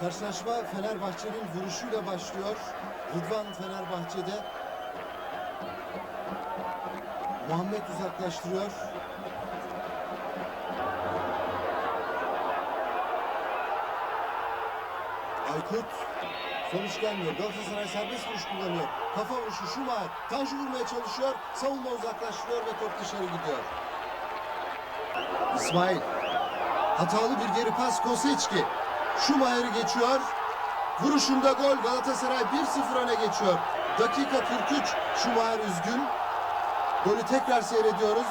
Karşılaşma Fenerbahçe'nin vuruşuyla başlıyor. Rıdvan Fenerbahçe'de. Muhammed uzaklaştırıyor. Aykut sonuç gelmiyor. Galatasaray serbest vuruş kullanıyor. Kafa vuruşu Şumay. Tanju vurmaya çalışıyor. Savunma uzaklaştırıyor ve top dışarı gidiyor. İsmail. Hatalı bir geri pas Koseçki. Schumacher'ı geçiyor. Vuruşunda gol Galatasaray 1-0 öne geçiyor. Dakika 43 Schumacher üzgün. Golü tekrar seyrediyoruz.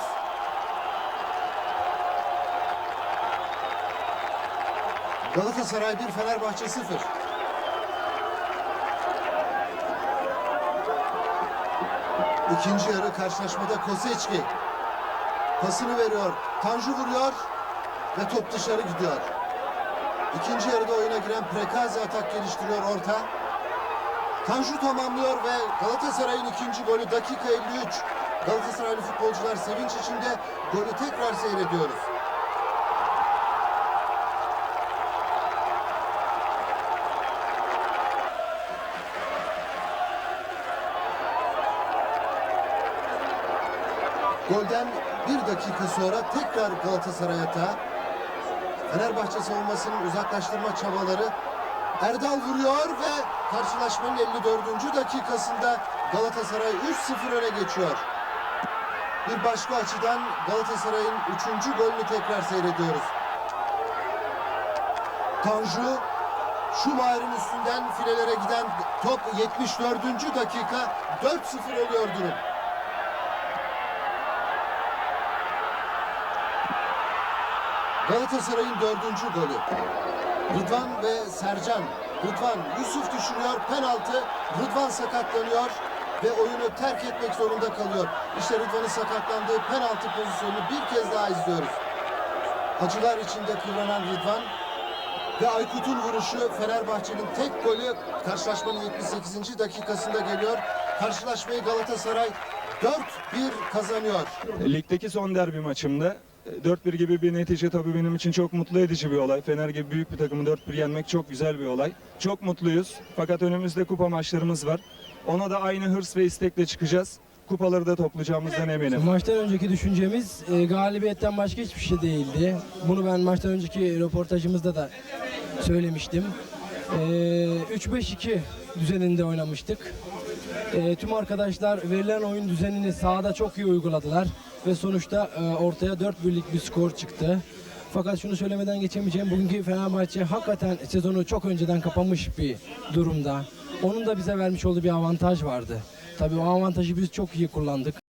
Galatasaray 1 Fenerbahçe 0. İkinci yarı karşılaşmada Koseçki pasını veriyor. Tanju vuruyor ve top dışarı gidiyor. İkinci yarıda oyuna giren Prekazi atak geliştiriyor orta. Tanju tamamlıyor ve Galatasaray'ın ikinci golü dakika 53. Galatasaraylı futbolcular sevinç içinde golü tekrar seyrediyoruz. Golden bir dakika sonra tekrar Galatasaray atağı. Fenerbahçe savunmasının uzaklaştırma çabaları. Erdal vuruyor ve karşılaşmanın 54. dakikasında Galatasaray 3-0 öne geçiyor. Bir başka açıdan Galatasaray'ın 3. golünü tekrar seyrediyoruz. Tanju Schumacher'in üstünden filelere giden top 74. dakika 4-0 oluyor durum. Galatasaray'ın dördüncü golü. Rıdvan ve Sercan. Rıdvan Yusuf düşürüyor. Penaltı. Rıdvan sakatlanıyor ve oyunu terk etmek zorunda kalıyor. İşte Rıdvan'ın sakatlandığı penaltı pozisyonunu bir kez daha izliyoruz. Acılar içinde kıvranan Rıdvan ve Aykut'un vuruşu Fenerbahçe'nin tek golü karşılaşmanın 78. dakikasında geliyor. Karşılaşmayı Galatasaray 4-1 kazanıyor. Ligdeki son derbi maçımda 4-1 gibi bir netice tabii benim için çok mutlu edici bir olay. Fener gibi büyük bir takımı 4-1 yenmek çok güzel bir olay. Çok mutluyuz. Fakat önümüzde kupa maçlarımız var. Ona da aynı hırs ve istekle çıkacağız. Kupaları da toplayacağımızdan eminim. Maçtan önceki düşüncemiz e, galibiyetten başka hiçbir şey değildi. Bunu ben maçtan önceki röportajımızda da söylemiştim. E, 3-5-2 düzeninde oynamıştık. E, tüm arkadaşlar verilen oyun düzenini sahada çok iyi uyguladılar ve sonuçta e, ortaya 4 birlik bir skor çıktı. Fakat şunu söylemeden geçemeyeceğim. Bugünkü Fenerbahçe hakikaten sezonu çok önceden kapamış bir durumda. Onun da bize vermiş olduğu bir avantaj vardı. Tabii o avantajı biz çok iyi kullandık.